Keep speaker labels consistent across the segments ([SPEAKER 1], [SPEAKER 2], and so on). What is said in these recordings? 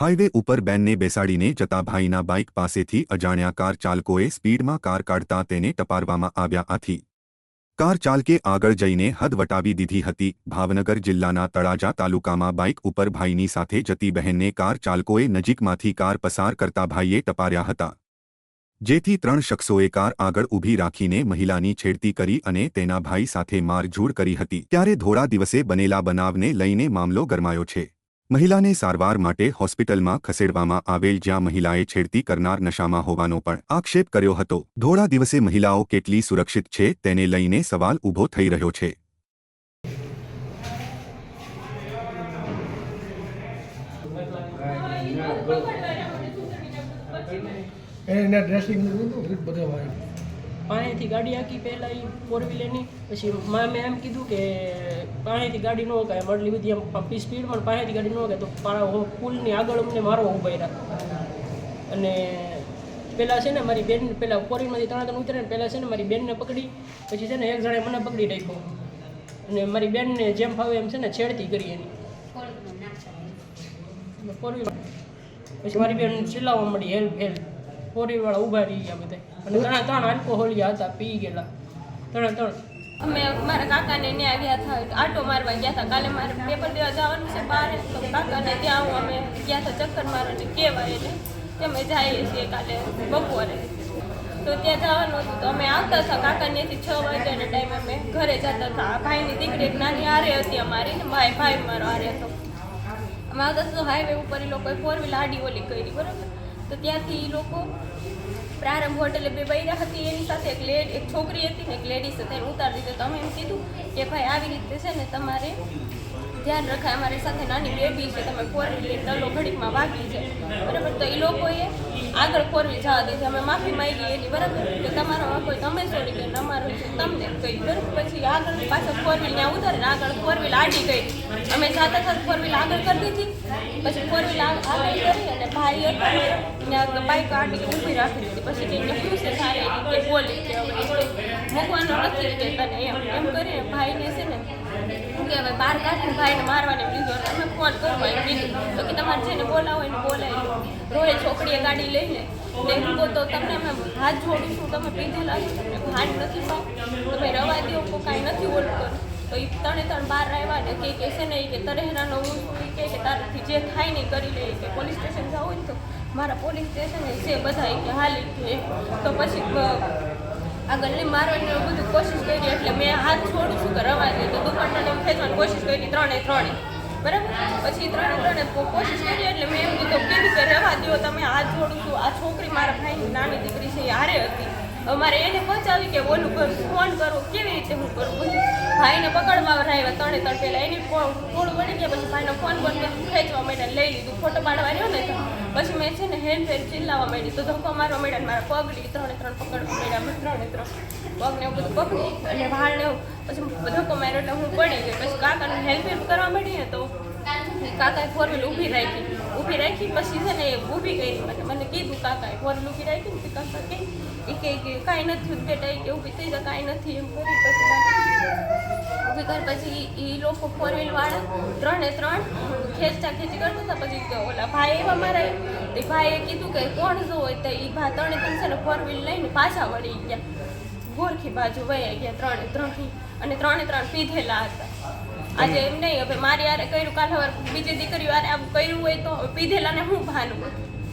[SPEAKER 1] Highway ઉપર બેનને બેસાડીને જતા ભાઈના બાઇક પાસેથી અજાણ્યા કાર ચાલકોએ સ્પીડમાં કાર કાઢતા તેને ટપારવામાં આવ્યા આથી. કાર ચાલકે આગળ જઈને હદ વટાવી દીધી હતી. ભાવનગર જિલ્લાના તળાજા તાલુકામાં બાઇક ઉપર ભાઈની સાથે જતી બહેનને કાર ચાલકોએ નજીકમાંથી કાર પસાર કરતા ભાઈએ ટપાર્યા હતા. જેથી ત્રણ શખ્સોએ કાર આગળ ઊભી રાખીને મહિલાની છેડતી કરી અને તેના ભાઈ સાથે મારઝૂડ કરી હતી. ત્યારે ધોળા દિવસે બનેલા બનાવને લઈને મામલો ગરમાયો છે. મહિલાને સારવાર માટે હોસ્પિટલમાં ખસેડવામાં આવેલ જ્યાં મહિલાએ છેડતી કરનાર નશામાં હોવાનો પણ આક્ષેપ કર્યો હતો. ધોળા દિવસે મહિલાઓ કેટલી સુરક્ષિત છે તેને લઈને સવાલ ઊભો થઈ રહ્યો છે.
[SPEAKER 2] એને ડ્રેસિંગ બધે વાય
[SPEAKER 3] પાણીથી ગાડી આખી પહેલાં એ ફોર વ્હીલરની પછી મા એમ કીધું કે પાણીથી ગાડી ન કાંઈ મળી બધી એમ સ્પીડ સ્પીડમાં પાણીથી ગાડી ન કાંઈ તો પાણા પુલની આગળ અમને મારવા ઊભા રહ્યા અને પહેલાં છે ને મારી બેન પહેલાં ફોરીમાંથી ત્રણ ત્રણ ઉતરે પહેલાં છે ને મારી બેનને પકડી, પછી છે ને એક જણે મને પકડી રાખ્યો. અને મારી બેનને જેમ ફાવે એમ છે ને છેડતી કરી એની. ફોર વ્હીલ પછી મારી બેન ચિલ્લાવવા મળી, હેલ્પ હેલ્પ. ફોર વાળા ઊભા રહી ગયા બધા. અને ઘણા ત્રણ આલ્કોહોલિયા હતા પી ગયેલા. ત્રણે ત્રણ
[SPEAKER 4] અમે મારા કાકાને ત્યાં ગયા હતા, આટો મારવા ગયા હતા. કાલે મારે પેપર દેવા જવાનું છે બહાર, તો કાકાને ત્યાં હું અમે ગયા હતા ચક્કર મારવાને કહેવાય એટલે અમે જઈએ છીએ કાલે બપોરે. તો ત્યાં જવાનું હતું, તો અમે આવતા હતા કાકાનેથી છ વાગ્યાના ટાઈમ અમે ઘરે જતા હતા. ભાઈની દીકરી નાની હારે હતી અમારી, ને ભાઈ ભાઈ મારો હારે હતો. અમે આવતા હતા હાઈવે ઉપર એ લોકોએ ફોર વ્હીલ આડી ઓલી કરી, બરાબર? તો ત્યાંથી એ લોકો પ્રારંભ હોટલે બે બૈરા હતી, એની સાથે એક લેડ, એક છોકરી હતી ને એક લેડીઝ હતી, એને ઉતારી દીધો. તો અમે એમ કીધું કે ભાઈ, આવી રીતે છે ને તમારે ધ્યાન રખાય, અમારી સાથે નાની બેબી છે, તમે ફોર વ્હીલ ડલો ઘડીકમાં વાગી છે બરાબર? તો એ લોકોએ આગળ ફોર વ્હીલ જવા દીધી. અમે માફી માંગી એની, બરાબર? કે તમારો કોઈ તમે સોરી કે અમારું તમને કહી બરાબર પછી આગળ પાછળ ફોર ત્યાં ઉતારે આગળ ફોર વ્હીલ ગઈ. અમે જાતા જાતા ફોર વ્હીલ આગળ કરી દીધી. પછી ફોર વ્હીલ આગળ કરી અને ભાઈ હતો બાઈક આડી ઊભી રાખી દીધી. પછી કે શું છે સારી કે બોલી મૂકવાનું નથી કે તને એમ એમ કરીને ભાઈને છે ને શું કહેવાય બહાર કાઢીને ભાઈને મારવાને લીધો અને અમે ફોન કરવા કીધું, તો કે તમારે જેને બોલાવો, એને બોલાવી લો. છોકરીએ ગાડી લઈને હું તો તમને અમે હાથ જોડું છું તમે પીધેલા છો. તમને ભાન નથી પાવ તમે રવા દો કાંઈ નથી ઓલું એ ત્રણે ત્રણ બહાર આવ્યા ને કે કે છે ને કે તરેહરાનો હું છું કે કે તારાથી જે થાય ને કરી લે કે પોલીસ સ્ટેશન જવું ને તો મારા પોલીસ સ્ટેશન છે બધા કે હાલી કે તો પછી આગળ લઈ મારવાની બધું કોશિશ કરી એટલે મેં હાથ છોડું છું કે રવા દે તો દુપટ્ટાને ખેંચવાની કોશિશ કરી ત્રણે ત્રણે. બરાબર? પછી ત્રણે ત્રણે કોશિશ કરી એટલે મેં એમ કીધું કીધું કે રવા દો તમે? હાથ જોડું છું. આ છોકરી મારા ભાઈની નાની દીકરી છે, એ હારે હતી. અમારે એને પહોંચાવી કે ઓલું ફોન કરવો કેવી રીતે હું કરું? ભાઈને પકડવા આવ્યા ત્રણે ત્રણ પહેલાં એની ફોડ વળી ગયા પછી ભાઈનો ફોન બંધ ખેંચવા માંડ્યા લઈ લીધું. ફોટો પાડવા રહ્યો ને પછી મેં છે ને હેન્ડ ફેર ચિલ્લાવા માંડી. તો ધક્કો મારવા માંડ્યા મારા પગડી ત્રણે ત્રણ પકડવા માંડ્યા ત્રણે ત્રણ પગને એવું બધું પકડી અને વાળને પછી ધક્કો માર્યો એટલે હું પડી ગઈ. પછી કાકાને હેલ્પ હેલ્પ કરવા માંડી ને તો કાકાએ ફોર વ્હીલ ઊભી રાખી. ઊભી રાખી, પછી છે ને ઊભી કરી મને મને કીધું, કાકાએ વ્હીલ ઊભી રાખી ને? કાકા કે એ કે કે કાંઈ નથી. બેટા કે ઊભી થઈ જાય કાંઈ નથી. એમ કરી પછી ઊભી કર પછી એ લોકો ફોર વ્હીલ વાળા ત્રણે ત્રણ ખેંચતા ખેંચી કરતા હતા. પછી ઓલા ભાઈ એવા મારા તે ભાઈએ કીધું કે કોણ જો હોય તો એ ભા ત્રણે ત્રણ છે ને ફોર વ્હીલ લઈને પાછા વળી ગયા. ગોરખી બાજુ વયા ગયા ત્રણે ત્રણથી અને ત્રણે ત્રણ પીધેલા હતા. આજે એમ નહીં, હવે મારી યારે કર્યું, કાલ હવે બીજી દીકરીઓ યારે આવું કર્યું હોય તો પીધેલાને હું ભાનું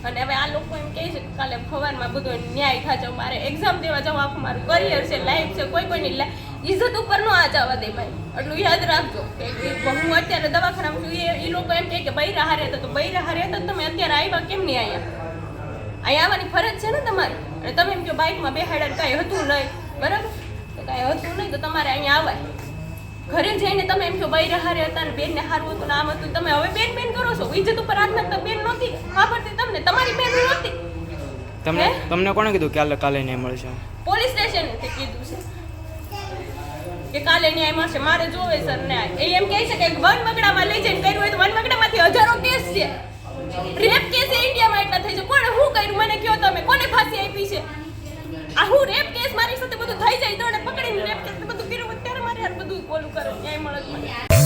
[SPEAKER 4] અને હવે આ લોકો એમ કહે છે કે કાલે સવારમાં બધો ન્યાય થાજો મારે એક્ઝામ દેવા જાવ, આખું મારું કરિયર છે લાઈફ છે, કોઈ કોઈની ઇજ્જત ઉપર નો આ જવા દે ભાઈ એટલું યાદ રાખજો. કે હું અત્યારે દવાખાનામાં છું, એ લોકો એમ કહે કે બૈરા હારે હતા, તો બૈરા હારે હતા તમે અત્યારે આવ્યા કેમ નહીં આવ્યા અહીંયા આવવાની ફરજ છે ને તમારી? અને તમે એમ કહો બાઇકમાં બેહાડ્યા કાંઈ હતું નહીં. બરાબર? તો કાંઈ હતું નહીં, તો તમારે અહીંયા આવાય ઘરે જઈને તમે એમ કહો બૈરા હારે હતા બેનને હારવું હતું નામ હતું તમે હવે બેન બેન કરો છો. ઇજ્જત ઉપર હાથ નાખતા બેન નહોતી. ખબરથી તમને તમારી બેન નહોતી.
[SPEAKER 5] તમને તમને કોણે કીધું કાલે કાલે ન્યાય મળશે?
[SPEAKER 4] પોલીસ સ્ટેશન તે કીધું છે કે કાલે ન્યાય મળશે. મારે જોવે સર ન્યાય એ એમ કહે છે કે વન વગડામાં લઈ જઈને કર્યું હોય તો વન વગડામાંથી હજારો કેસ છે. રેપ કેસ ઇન્ડિયામાં એટલા થઈ છે. કોણે હું કર્યું? મને કહો તમે. કોને ફાંસી આપી છે? આ હું રેપ કેસ મારી સાથે બધું થઈ જાય તો પકડીને રેપ કેસ બોલું કરે ન્યાય મળે